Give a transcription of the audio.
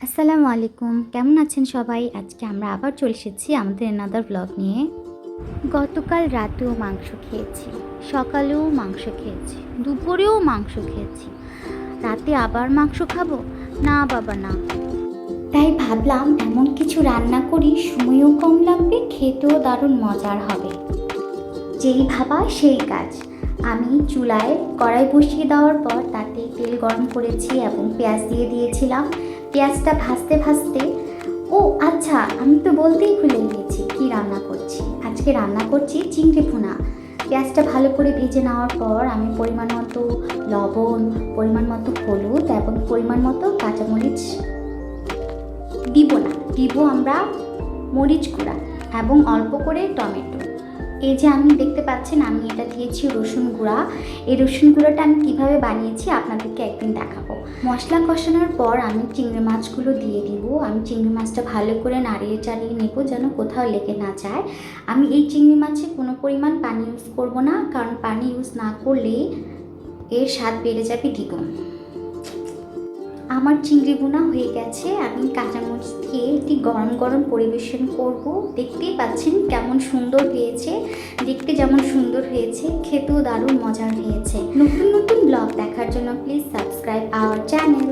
আসসালামু আলাইকুম। কেমন আছেন সবাই? আজকে আমরা আবার চলে এসেছি আমাদের এনাদার ব্লগ নিয়ে। গতকাল রাতেও মাংস খেয়েছি, সকালেও মাংস খেয়েছি, দুপুরেও মাংস খেয়েছি। রাতে আবার মাংস খাব? না বাবা, না। তাই ভাবলাম এমন কিছু রান্না করি, সময়ও কম লাগবে, খেতেও দারুণ মজার হবে। যেই ভাবা সেই কাজ। আমি চুলায় কড়াই বসিয়ে দেওয়ার পর তাতে তেল গরম করেছি এবং পেঁয়াজ দিয়ে দিয়েছিলাম। পেঁয়াজটা ভাজতে ভাজতে, ও আচ্ছা আমি তো বলতেই ভুলে গিয়েছি কি রান্না করছি। আজকে রান্না করছি চিংড়ি ভুনা। পেঁয়াজটা ভালো করে ভেজে নেওয়ার পর আমি পরিমাণ মতো লবণ, পরিমাণ মতো হলুদ এবং পরিমাণ মতো কাঁচামরিচ দিব না। দিব আমরা মরিচ গুঁড়া এবং অল্প করে টমেটো। এই যে আমি দেখতে পাচ্ছেন, আমি এটা দিয়েছি রসুন গুঁড়া। এই রসুন গুঁড়াটা আমি কীভাবে বানিয়েছি আপনাদেরকে একদিন দেখাবো। মশলা কষানোর পর আমি চিংড়ি মাছগুলো দিয়ে দিব। আমি চিংড়ি মাছটা ভালো করে নাড়িয়ে চাড়িয়ে নেব যেন কোথাও লেগে না যায়। আমি এই চিংড়ি মাছে কোনো পরিমাণ পানি ইউজ করব না, কারণ পানি ইউজ না করলে এর স্বাদ বেড়ে যাবে দ্বিগুণ। আমার চিংড়ি বোনা হয়ে গেছে। আমি কাঁচামরিচ দিয়ে একটি গরম গরম পরিবেশন করব। দেখতেই পাচ্ছেন কেমন সুন্দর হয়েছে। দেখতে যেমন সুন্দর হয়েছে, খেতেও দারুণ মজার হয়েছে। নতুন নতুন ব্লগ দেখার জন্য প্লিজ সাবস্ক্রাইব আওয়ার চ্যানেল